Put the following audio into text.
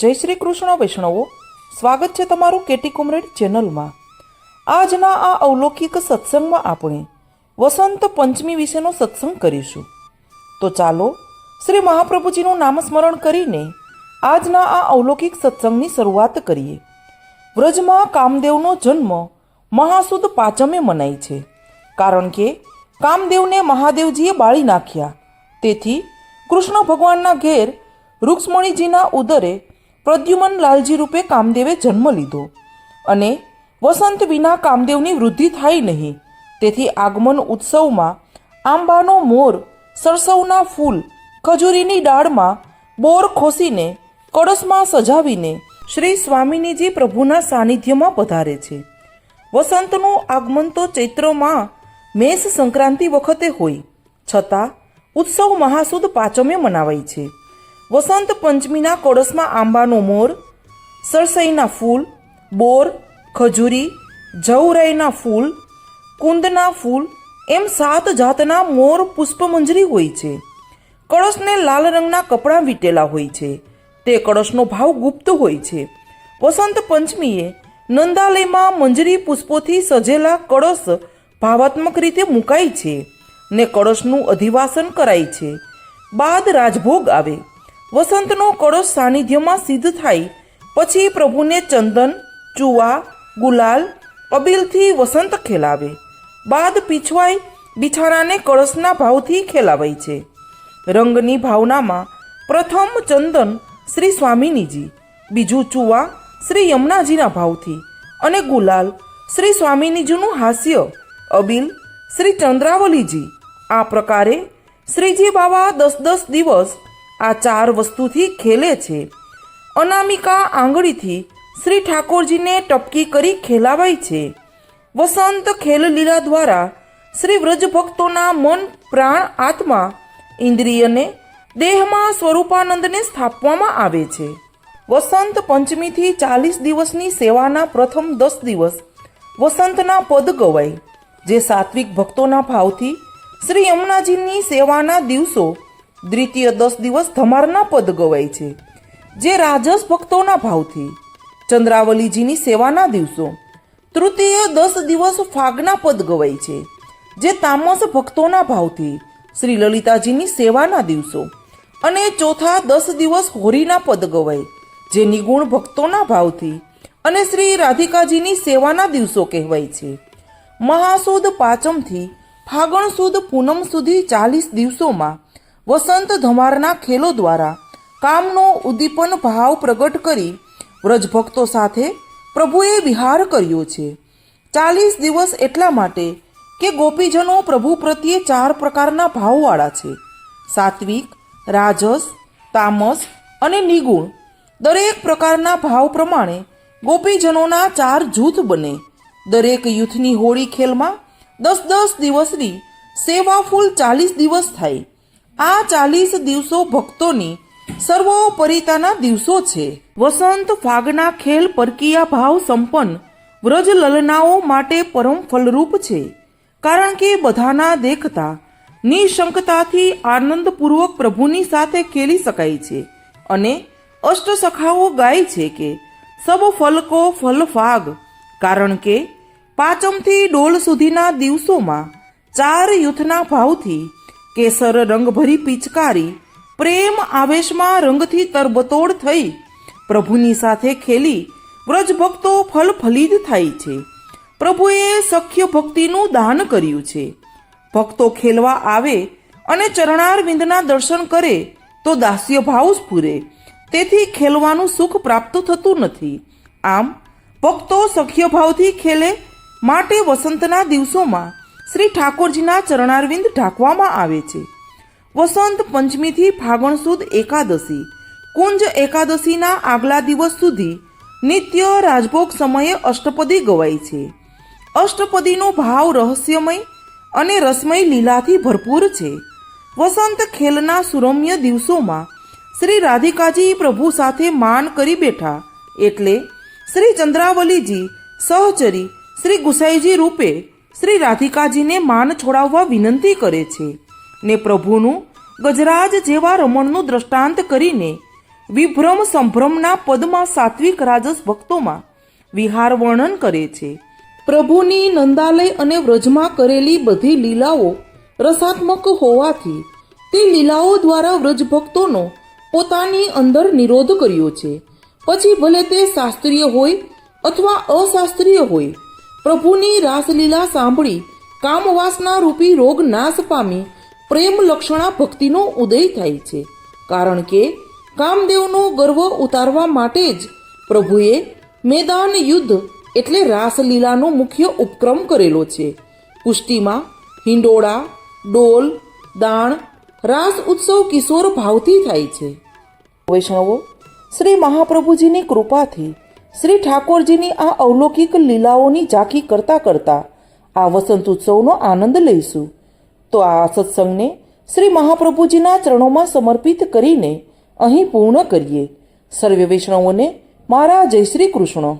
જય શ્રી કૃષ્ણ વૈષ્ણવો, સ્વાગત છે તમારું કેટી કોમરેડ ચેનલમાં. આજના આ અવલૌકિક સત્સંગમાં આપણે વસંત પંચમી વિશેનો સત્સંગ કરીશું. તો ચાલો શ્રી મહાપ્રભુજીનું નામસ્મરણ કરીને આજના આ અવલૌકિક સત્સંગની શરૂઆત કરીએ. વ્રજમાં કામદેવનો જન્મ મહાસુદ પાંચમે મનાય છે, કારણ કે કામદેવને મહાદેવજીએ બાળી નાખ્યા. તેથી કૃષ્ણ ભગવાનના ઘેર રૂક્ષ્મણીજીના ઉદરે પ્રદ્યુમન લાલજી રૂપે કામદેવે જન્મ લીધો અને વસંત વિના કામદેવની વૃદ્ધિ થાય નહીં. તેથી આગમન ઉત્સવમાં આંબાનો મોર, સરસવના ફૂલ, ખજૂરીની ડાળમાં બોર ખોસીને કળશમાં સજાવીને શ્રી સ્વામિનીજી પ્રભુના સાનિધ્યમાં પધારે છે. વસંતનું આગમન તો ચૈત્રમાં મેષ સંક્રાંતિ વખતે હોય, છતાં ઉત્સવ મહાસુદ પાંચમે મનાવાય છે. વસંત પંચમીના કળશમાં આંબાનો મોર, સરસઈના ફૂલ, બોર, ખજૂરી, જવરાઈના ફૂલ, કુંદના ફૂલ એમ સાત જાતના મોર પુષ્પમંજરી હોય છે. કળશને લાલ રંગના કપડાં વીટેલા હોય છે. તે કળશનો ભાવ ગુપ્ત હોય છે. વસંત પંચમીએ નંદાલયમાં મંજરી પુષ્પોથી સજેલા કળશ ભાવાત્મક રીતે મુકાય છે ને કળશનું અધિવાસન કરાય છે. બાદ રાજભોગ આવે. વસંતનો કળશ સાનિધ્યમાં સિદ્ધ થાય. પછી પ્રભુને ચંદન, ચૂવા, ગુલાલ, અબીલથી વસંત ખેલાવે. બાદ પીછવાઈ બિછારાને કળશના ભાવથી ખેલાવાય છે. રંગની ભાવનામાં પ્રથમ ચંદન શ્રી સ્વામિનીજી, બીજું ચૂવા શ્રી યમુનાજીના ભાવથી અને ગુલાલ શ્રી સ્વામિનીજીનું હાસ્ય, અબીલ શ્રી ચંદ્રાવલીજી. આ પ્રકારે શ્રીજી બાવા દસ દસ દિવસ આ ચાર વસ્તુથી ખેલે છે. અનામિકા આંગળીથી શ્રી ઠાકોરજીને ટપકી કરી ખેલાવાય છે. વસંત ખેલ લીલા દ્વારા શ્રી વ્રજ ભક્તોના મન, પ્રાણ, આત્મા, ઇન્દ્રિયને દેહમાં સ્વરૂપાનંદને સ્થાપવામાં આવે છે. વસંત પંચમીથી ચાલીસ દિવસની સેવાના પ્રથમ દસ દિવસ વસંતના પદ ગવાય, જે સાત્વિક ભક્તોના ભાવથી શ્રી યમુનાજીની સેવાના દિવસો દ્વિતીય દસ દિવસ ધમારના પદ ગવાય છે, જે રાજસ ભક્તોના ભાવથી. ચંદ્રાવલીજીની સેવાના દિવસો. તૃતીય દસ દિવસ ફાગના પદ ગવાય છે, જે તામસ ભક્તોના ભાવથી. શ્રી લલિતાજીની સેવાના દિવસો. અને ચોથા દસ દિવસ હોરીના પદ ગવાય, જે નિગુણ ભક્તોના ભાવથી. અને શ્રી રાધિકાજીની સેવાના દિવસો કહેવાય છે. મહાસુદ પાંચમથી ફાગણ સુદ પૂનમ સુધી ચાલીસ દિવસોમાં વસંત ધમારના ખેલો દ્વારા કામનો ઉદ્દીપન ભાવ પ્રગટ કરી વ્રજભક્તો સાથે પ્રભુએ વિહાર કર્યો છે. ચાલીસ દિવસ એટલા માટે કે ગોપીજનો પ્રભુ પ્રત્યે ચાર પ્રકારના ભાવવાળા છે. સાત્વિક, રાજસ, તામસ અને નિગુણ દરેક પ્રકારના ભાવ પ્રમાણે ગોપીજનોના ચાર જૂથ બને. દરેક યુથની હોળી ખેલમાં દસ દસ દિવસની સેવાફૂલ ચાલીસ દિવસ થાય. આ ચાલીસ દિવસો ભક્તોની સર્વોપરિતાના દિવસો છે. વસંત, ફાગના ખેલ, પરકીયા ભાવ સંપન્ન, વ્રજ લલનાઓ માટે પરમ ફલરૂપ છે. કારણ કે બધાના દેખતા નિશંકતાથી આનંદપૂર્વક પ્રભુની સાથે ખેલી શકાય છે. અને અષ્ટસખાઓ ગાય છે કે સબ ફલકો ફલ ફાગ. કારણ કે પાંચમથી ડોલ સુધીના દિવસોમાં ચાર યુથના ભાવથી કેસર રંગભરી પિચકારી, પ્રેમ આવેશમાં રંગથી તરબતોડ થઈ, પ્રભુની સાથે ખેલી, વ્રજભક્તો ફલફલિત થાય છે. પ્રભુએ સખ્ય ભક્તિનું દાન કર્યું છે. ભક્તો ખેલવા આવે અને ચરણાર વિંદના દર્શન કરે, તો દાસ્ય ભાવ સ્ફુરે તેથી ખેલવાનું સુખ પ્રાપ્ત થતું નથી. આમ, ભક્તો સખ્ય ભાવથી ખેલે, માટે વસંતના દિવસોમાં શ્રી ઠાકોરજીના ચરણારવિંદ ઢાંકવામાં આવે છે. વસંત પંચમીથી ફાગણ સુદ એકાદશી, કુંજ એકાદશીના આગલા દિવસ સુધી નિત્ય રાજભોગ સમયે અષ્ટપદી ગવાય છે. અષ્ટપદીનો ભાવ રહસ્યમય અને રસમય લીલાથી ભરપૂર છે. વસંત ખેલના સુરમ્ય દિવસોમાં શ્રી રાધિકાજી પ્રભુ સાથે માન કરી બેઠા એટલે શ્રી ચંદ્રાવલીજી સહચરી શ્રી ગુસાઈજી રૂપે શ્રી રાધિકાજીને માન છોડાવવા વિનંતી કરે છે ને પ્રભુનું ગજરાજ જેવા રમણનું દ્રષ્ટાંત કરીને વિભ્રમ સંભ્રમના પદમાં સાત્વિક રાજસ ભક્તોમાં વિહાર વર્ણન કરે છે. પ્રભુની નંદાલય અને વ્રજમાં કરેલી બધી લીલાઓ રસાત્મક હોવાથી તે લીલાઓ દ્વારા વ્રજ ભક્તોનો પોતાની અંદર નિરોધ કર્યો છે. પછી ભલે તે શાસ્ત્રીય હોય અથવા અશાસ્ત્રીય હોય પ્રભુની રાસલીલા સાંભળી કામવાસના રૂપી રોગ નાશ પામી પ્રેમ લક્ષણા ભક્તિનો ઉદય થાય છે. કારણ કે કામદેવનો ગર્વ ઉતારવા માટે જ પ્રભુએ મેદાન યુદ્ધ એટલે રાસલીલાનો મુખ્ય ઉપક્રમ કરેલો છે. કુસ્તીમાં હિંડોળા, ડોલ, દાણ, રાસ ઉત્સવ કિશોર ભાવથી થાય છે. વૈષ્ણવો, શ્રી મહાપ્રભુજીની કૃપાથી શ્રી ઠાકોરજીની આ અવલૌકિક લીલાઓની ઝાંખી કરતા કરતા આ વસંત ઉત્સવનો આનંદ લઈશું. તો આ સત્સંગને શ્રી મહાપ્રભુજીના ચરણોમાં સમર્પિત કરીને અહીં પૂર્ણ કરીએ. સર્વે વૈષ્ણવોને મારા જય શ્રી કૃષ્ણ.